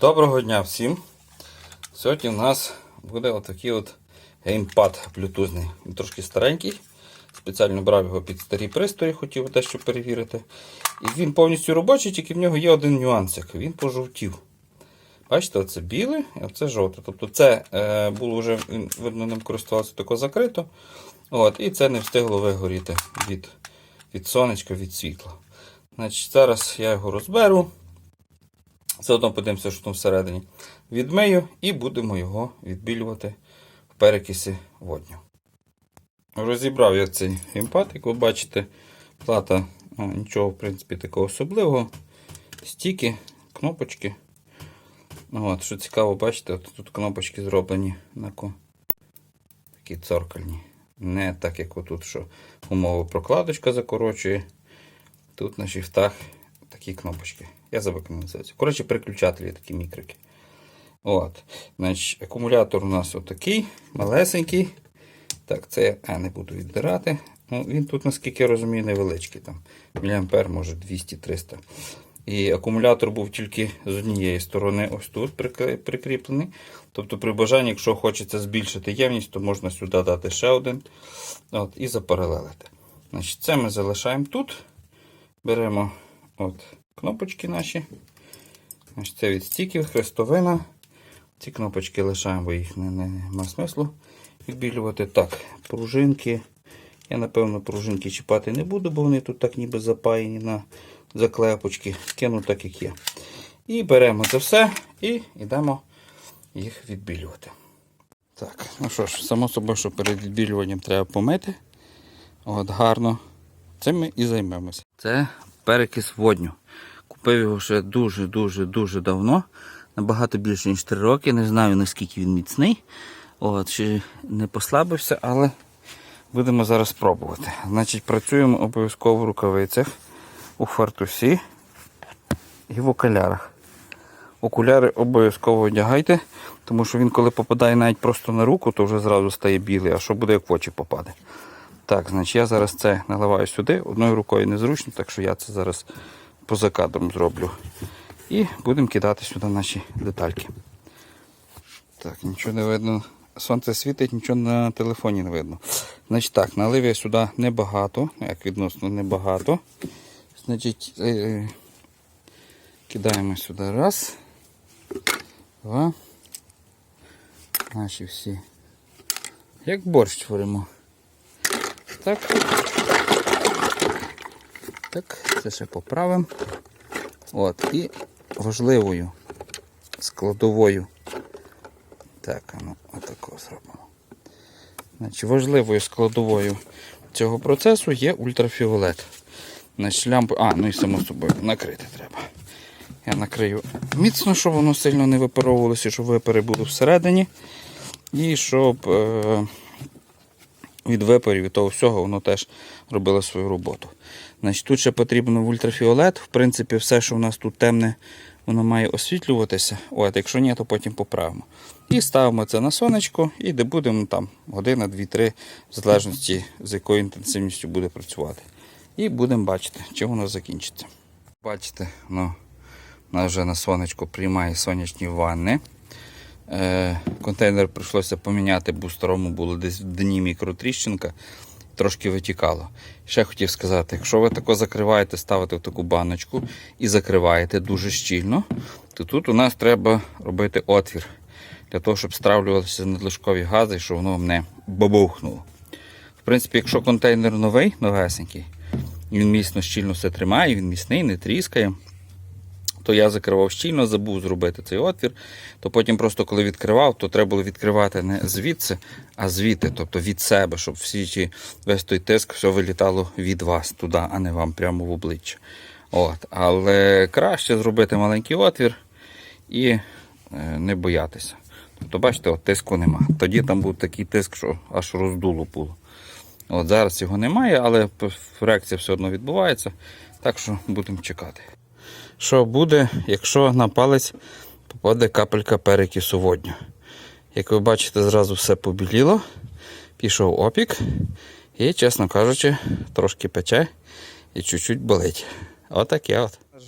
Доброго дня всім! Сьогодні у нас буде отакий от геймпад блютузний. Він трошки старенький. Спеціально брав його під старі пристрої, хотів дещо перевірити. І він повністю робочий, тільки в нього є один нюансик. Він пожовтів. Бачите, оце біле, а це жовте. Тобто це е, було вже, видно, ним користувався тако закрито. От, і це не встигло вигоріти від, від сонечка, від світла. Значить, Зараз я його розберу. Заодно подивимося, що там всередині. Відмию і будемо його відбілювати в перекисі водню. Розібрав я цей геймпад, як ви бачите, плата нічого, в принципі, такого особливого. Стіки, кнопочки. От, Що цікаво, бачите, от тут кнопочки зроблені на ко... такі цоркальні. Не так, як отут, що умови прокладочка закорочує. Тут на шифтах такі кнопочки. Я забув, вони. Коротше, переключателі такі мікрики. От. Значить, Акумулятор у нас отакий, малесенький. Так, це я не буду відбирати. Ну, Він тут, наскільки я розумію, невеличкий. Там, Міліампер, може 200-300. І акумулятор був тільки з однієї сторони, ось тут прикріплений. Тобто, при бажанні, якщо хочеться збільшити ємність, то можна сюди дати ще один от, і запаралелити. Значить, Це ми залишаємо тут. Беремо от, кнопочки наші. Значить, Це від стіків, хрестовина. Ці кнопочки лишаємо, бо їх не, нема смислу відбілювати. Так, пружинки. Я, напевно, пружинки чіпати не буду, бо вони тут так ніби запаяні на заклепочки. Кину так, як є. І беремо це все і йдемо їх відбілювати. Так, ну що ж, само собою, що перед відбілюванням треба помити. От, гарно. Цим ми і займемося. Це перекис водню. Купив його ще дуже-дуже-дуже давно. Набагато більше, ніж 3 роки. Не знаю, наскільки він міцний. От, чи не послабився, але будемо зараз пробувати. Значить, працюємо обов'язково в рукавицях, у фартусі і в окулярах. Окуляри обов'язково одягайте, тому що він, коли попадає навіть просто на руку, то вже зразу стає білий, а що буде, як в очі попаде. Так, значить я зараз це наливаю сюди. Одною рукою незручно, так що я це зараз поза кадром зроблю. І будемо кидати сюди наші детальки. Так, нічого не видно. Сонце світить, нічого на телефоні не видно. Значить так, налив я сюди небагато, як відносно небагато. Значить, е, е, кидаємо сюди раз, два. Наші всі. Як борщ варимо. Так. Так, це ще поправимо. От, і важливою складовою. Так, ну, отако зробимо. Значить, важливою складовою цього процесу є ультрафіолет. Значить, лямпи... А, ну і само собою накрити треба. Я накрию міцно, щоб воно сильно не випаровувалося, щоб випари були всередині. І щоб е... від випарів і того всього воно теж робило свою роботу. Значить, Тут ще потрібно в ультрафіолет. В принципі, все, що в нас тут темне, воно має освітлюватися. От, Якщо ні, то потім поправимо. І ставимо це на сонечко, і де будемо там година, дві-три, в залежності з якою інтенсивністю буде працювати. І будемо бачити, чи воно закінчиться. Бачите, воно у нас вже на сонечко приймає сонячні ванни. Е, контейнер прийшлося поміняти, бо старому було десь в дні мікротріщинка, трошки витікало. Ще хотів сказати, якщо ви тако закриваєте, ставите в таку баночку і закриваєте дуже щільно, то тут у нас треба робити отвір для того, щоб стравлювалися надлишкові гази, щоб воно не бабухнуло. В принципі, якщо контейнер новий, новесенький, він міцно щільно все тримає, він міцний, не тріскає то я закривав щільно, забув зробити цей отвір. То потім просто коли відкривав, то треба було відкривати не звідси, а звідти, тобто від себе, щоб всі ті, весь той тиск все вилітало від вас туди, а не вам прямо в обличчя. От. Але краще зробити маленький отвір і е, не боятися. Тобто, бачите, от тиску нема. Тоді там був такий тиск, що аж роздуло було. От Зараз його немає, але реакція все одно відбувається. Так що будемо чекати що буде, якщо на палець попаде капелька перекису водню. Як ви бачите, зразу все побіліло, пішов опік і, чесно кажучи, трошки пече і чуть-чуть болить. Отаке от. Наш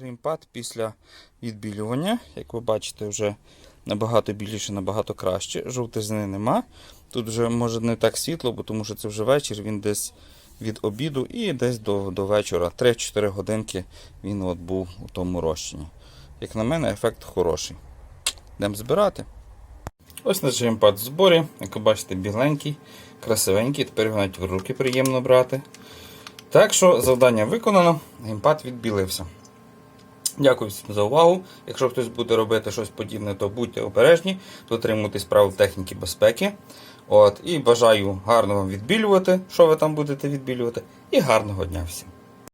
після відбілювання. Як ви бачите, вже набагато біліше, набагато краще. Жовтизни нема. Тут вже може не так світло, бо тому що це вже вечір, він десь від обіду і десь до, до вечора. 3-4 годинки він от був у тому розчині. Як на мене, ефект хороший. Йдемо збирати. Ось наш геймпад в зборі. Як ви бачите, біленький, красивенький. Тепер його навіть в руки приємно брати. Так що завдання виконано, геймпад відбілився. Дякую всім за увагу. Якщо хтось буде робити щось подібне, то будьте обережні, дотримуйтесь правил техніки безпеки. От, і бажаю гарно вам відбілювати, що ви там будете відбілювати, і гарного дня всім.